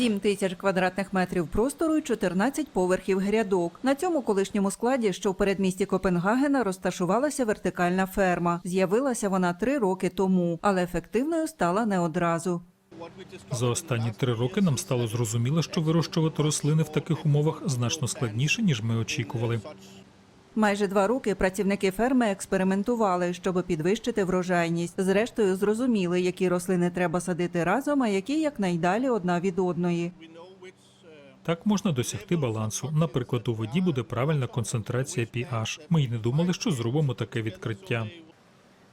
7 тисяч квадратних метрів простору і 14 поверхів грядок. На цьому колишньому складі, що в передмісті Копенгагена, розташувалася вертикальна ферма. З'явилася вона три роки тому, але ефективною стала не одразу. За останні три роки нам стало зрозуміло, що вирощувати рослини в таких умовах значно складніше, ніж ми очікували. Майже два роки працівники ферми експериментували, щоб підвищити врожайність. Зрештою, зрозуміли, які рослини треба садити разом, а які якнайдалі одна від одної. Так можна досягти балансу. Наприклад, у воді буде правильна концентрація pH. Ми й не думали, що зробимо таке відкриття.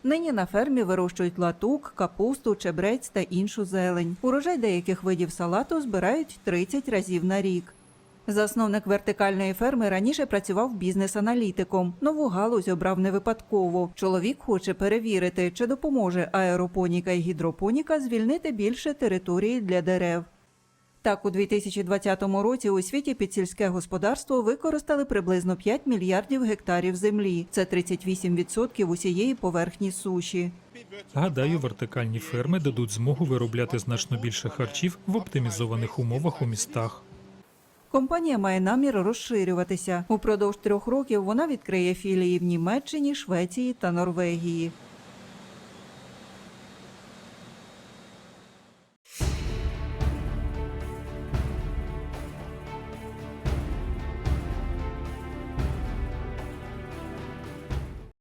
Нині на фермі вирощують латук, капусту, чебрець та іншу зелень. Урожай деяких видів салату збирають 30 разів на рік. Засновник вертикальної ферми раніше працював бізнес-аналітиком. Нову галузь обрав не випадково. Чоловік хоче перевірити, чи допоможе аеропоніка і гідропоніка звільнити більше території для дерев. Так, у 2020 році у світі під сільське господарство використали приблизно 5 мільярдів гектарів землі. Це 38% усієї поверхні суші. Гадаю, вертикальні ферми дадуть змогу виробляти значно більше харчів в оптимізованих умовах у містах. Компанія має намір розширюватися. Упродовж трьох років вона відкриє філії в Німеччині, Швеції та Норвегії.